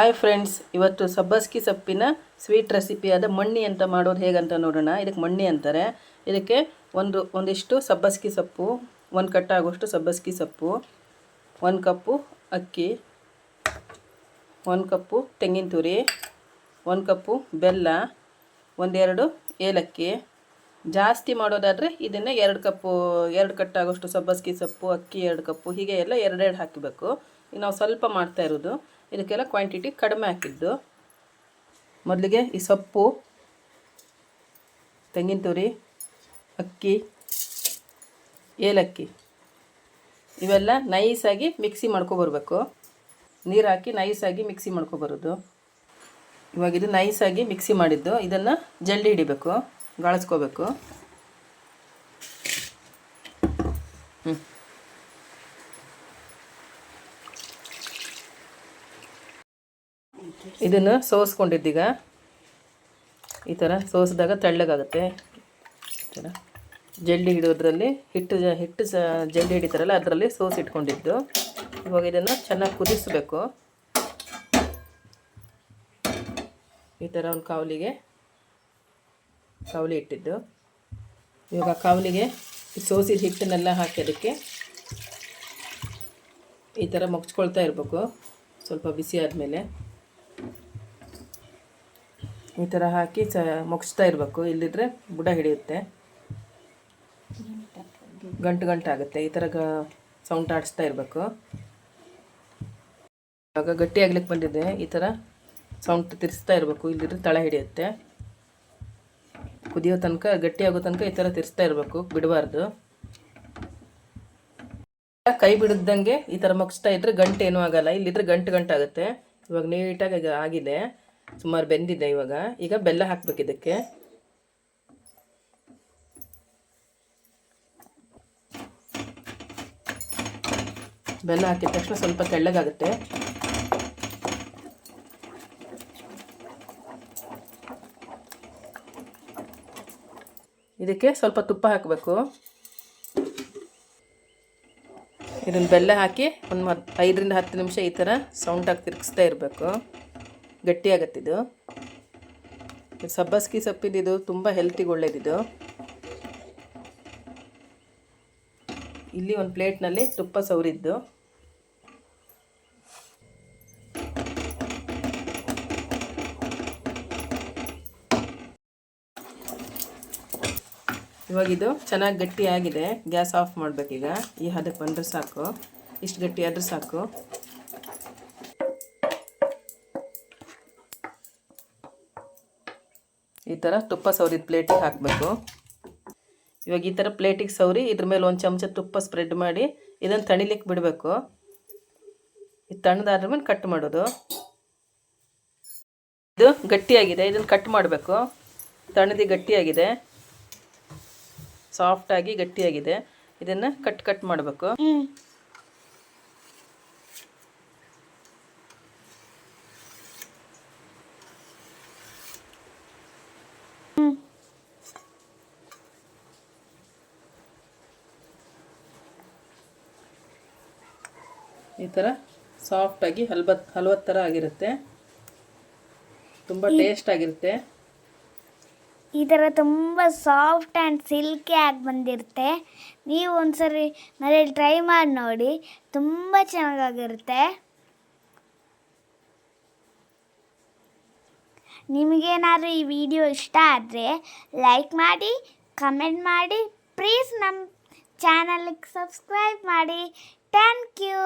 Hi friends ಇವತ್ತು ಸಬ್ಬಸ್ಗಿ ಸೊಪ್ಪಿನ sweet ರೆಸಿಪಿಯಾದ ಮಣ್ಣಿ ಅಂತ ಮಾಡೋದು ಹೇಗಂತ ನೋಡೋಣ. ಇದಕ್ಕೆ ಮಣ್ಣಿ ಅಂತಾರೆ. ಇದಕ್ಕೆ ಒಂದು, ಒಂದಿಷ್ಟು ಸಬ್ಬಸ್ಗಿ ಸೊಪ್ಪು, ಒಂದು ಕಟ್ಟಾಗುವಷ್ಟು ಸಬ್ಬಸ್ಗಿ ಸೊಪ್ಪು, ಒಂದು ಕಪ್ಪು ಅಕ್ಕಿ, ಒಂದು ಕಪ್ಪು ತೆಂಗಿನ ತುರಿ, ಒಂದು ಕಪ್ಪು ಬೆಲ್ಲ, ಒಂದೆರಡು ಏಲಕ್ಕಿ. ಜಾಸ್ತಿ ಮಾಡೋದಾದರೆ ಇದನ್ನು ಎರಡು ಕಪ್ಪು, ಎರಡು ಕಟ್ಟಾಗೋಷ್ಟು ಸಬ್ಬಸ್ಗಿ ಸೊಪ್ಪು, ಅಕ್ಕಿ ಎರಡು ಕಪ್ಪು, ಹೀಗೆ ಎಲ್ಲ ಎರಡೆರಡು ಹಾಕಬೇಕು. ಈಗ ನಾವು ಸ್ವಲ್ಪ ಮಾಡ್ತಾ ಇರೋದು. ಇದಕ್ಕೆಲ್ಲ ಕ್ವಾಂಟಿಟಿ ಕಡಿಮೆ ಹಾಕಿದ್ದು. ಮೊದಲಿಗೆ ಈ ಸೊಪ್ಪು, ತೆಂಗಿನ ತುರಿ, ಅಕ್ಕಿ, ಏಲಕ್ಕಿ ಇವೆಲ್ಲ ನೈಸಾಗಿ ಮಿಕ್ಸಿ ಮಾಡ್ಕೊಬರ್ಬೇಕು ನೀರು ಹಾಕಿ ನೈಸಾಗಿ ಮಿಕ್ಸಿ ಮಾಡ್ಕೊಬರೋದು ಇವಾಗ ಇದು ನೈಸಾಗಿ ಮಿಕ್ಸಿ ಮಾಡಿದ್ದು. ಇದನ್ನು ಜಲ್ಡಿ ಹಿಡಿಬೇಕು, ಗಾಳಿಸ್ಕೋಬೇಕು. ಹ್ಞೂ ಇದನ್ನು ಸೋಸ್ಕೊಂಡಿದ್ದೀಗ. ಈ ಥರ ಸೋಸಿದಾಗ ತೆಳ್ಳಗಾಗುತ್ತೆ. ಈ ಥರ ಜಲ್ಲಿ ಹಿಡಿಯೋದ್ರಲ್ಲಿ ಹಿಟ್ಟು ಹಿಟ್ಟು ಸ ಜಲ್ಲಿ ಹಿಡಿತಾರಲ್ಲ ಅದರಲ್ಲಿ ಸೋಸಿ ಇಟ್ಕೊಂಡಿದ್ದು ಇವಾಗ ಇದನ್ನು ಚೆನ್ನಾಗಿ ಕುದಿಸಬೇಕು. ಈ ಥರ ಒಂದು ಕಾವಲಿಗೆ, ಕಾವಲಿ ಇಟ್ಟಿದ್ದು. ಇವಾಗ ಕಾವಲಿಗೆ ಸೋಸಿದ ಹಿಟ್ಟನ್ನೆಲ್ಲ ಹಾಕಿ ಅದಕ್ಕೆ ಈ ಥರ ಮುಗ್ಚ್ಕೊಳ್ತಾ ಇರಬೇಕು. ಸ್ವಲ್ಪ ಬಿಸಿ ಆದಮೇಲೆ. ಈ ಥರ ಹಾಕಿ ಸ ಮುಗಿಸ್ತಾ ಇರಬೇಕು. ಇಲ್ಲಿದ್ರೆ ಬುಡ ಹಿಡಿಯುತ್ತೆ. ಗಂಟು ಗಂಟಾಗುತ್ತೆ ಈ ಥರ ಗ ಸೌಂಡ್ ಆಡಿಸ್ತಾ ಇರಬೇಕು. ಇವಾಗ ಗಟ್ಟಿ ಆಗ್ಲಿಕ್ಕೆ ಬಂದಿದೆ. ಈ ಥರ ಸೌಂಡ್ ತಿರ್ಸ್ತಾ ಇರಬೇಕು. ಇಲ್ಲಿದ್ರೆ ತಳ ಹಿಡಿಯುತ್ತೆ. ಕುದಿಯೋ ತನಕ, ಗಟ್ಟಿ ಆಗೋ ತನಕ ಈ ಥರ ತಿರ್ಸ್ತಾ ಇರಬೇಕು. ಬಿಡಬಾರ್ದು. ಕೈ ಬಿಡದಂಗೆ ಈ ಥರ ಮುಗಿಸ್ತಾ ಇದ್ರೆ ಗಂಟು ಏನೂ ಆಗಲ್ಲ. ಇಲ್ಲಿದ್ರೆ ಗಂಟು ಗಂಟಾಗುತ್ತೆ ಇವಾಗ ನೀಟಾಗಿ ಆಗಿದೆ. ಸುಮಾರು ಬೆಂದಿದೆ ಇವಾಗ. ಈಗ ಬೆಲ್ಲ ಹಾಕ್ಬೇಕು ಇದಕ್ಕೆ. ಬೆಲ್ಲ ಹಾಕಿದ ತಕ್ಷಣ ಸ್ವಲ್ಪ ತೆಳ್ಳಗಾಗುತ್ತೆ. ಇದಕ್ಕೆ ಸ್ವಲ್ಪ ತುಪ್ಪ ಹಾಕಬೇಕು. ಇದನ್ನು ಬೆಲ್ಲ ಹಾಕಿ ಒಂದು ಮತ್ತು ಐದರಿಂದ ಹತ್ತು ನಿಮಿಷ ಈ ಥರ ಸೌಂಡಾಗಿ ತಿರುಗಿಸ್ತಾ ಇರಬೇಕು. ಗಟ್ಟಿಯಾಗತ್ತಿದು ಸಬ್ಬಸ್ಗಿ ಸೊಪ್ಪಿದ್ದು ತುಂಬ ಹೆಲ್ತಿಗೆ ಒಳ್ಳೇದಿದು. ಇಲ್ಲಿ ಒಂದು ಪ್ಲೇಟ್ನಲ್ಲಿ ತುಪ್ಪ ಸವರಿದ್ದು ಇವಾಗಿದು ಚೆನ್ನಾಗಿ ಗಟ್ಟಿಯಾಗಿದೆ. Gas off ಮಾಡಬೇಕೀಗ. ಈ ಹದಕ್ಕೆ ಬಂದರೆ ಸಾಕು. ಇಷ್ಟು ಗಟ್ಟಿಯಾದರೂ ಸಾಕು. ಈ ಥರ ತುಪ್ಪ ಸವರಿದ ಪ್ಲೇಟಿಗೆ ಹಾಕಬೇಕು. ಇವಾಗ ಈ ಥರ ಪ್ಲೇಟಿಗೆ ಸವರಿ ಇದ್ರ ಮೇಲೆ ಒಂದು ಚಮಚ ತುಪ್ಪ ಸ್ಪ್ರೆಡ್ ಮಾಡಿ ಇದನ್ನು ತಣಿಲಿಕ್ಕೆ ಬಿಡಬೇಕು. ಇದು ತಣ್ಣದಾದ್ರ ಮೇಲೆ ಕಟ್ ಮಾಡೋದು. ಇದು ಗಟ್ಟಿಯಾಗಿದೆ, ಇದನ್ನು ಕಟ್ ಮಾಡಬೇಕು. ತಣ್ಣದಿ ಗಟ್ಟಿಯಾಗಿದೆ. ಸಾಫ್ಟಾಗಿ ಗಟ್ಟಿಯಾಗಿದೆ. ಇದನ್ನು ಕಟ್ ಕಟ್ ಮಾಡಬೇಕು. ಈ ಥರ ಸಾಫ್ಟಾಗಿ ಹಲ್ಬತ್ ಹಲ್ವತ್ ಥರ ಆಗಿರುತ್ತೆ. ತುಂಬ ಟೇಸ್ಟ್ ಆಗಿರುತ್ತೆ. ಈ ಥರ ತುಂಬ ಸಾಫ್ಟ್ ಆ್ಯಂಡ್ ಸಿಲ್ಕಿ ಆಗಿ ಬಂದಿರುತ್ತೆ. ನೀವು ಒಂದ್ಸರಿ ಮನೇಲಿ ಟ್ರೈ ಮಾಡಿ ನೋಡಿ ತುಂಬ ಚೆನ್ನಾಗಿರುತ್ತೆ ನಿಮಗೇನಾದ್ರೂ ಈ ವಿಡಿಯೋ ಇಷ್ಟ ಆದರೆ ಲೈಕ್ ಮಾಡಿ ಕಮೆಂಟ್ ಮಾಡಿ ಪ್ಲೀಸ್ ನಮ್ಮ ಚಾನಲ್ಗೆ ಸಬ್ಸ್ಕ್ರೈಬ್ ಮಾಡಿ. Thank you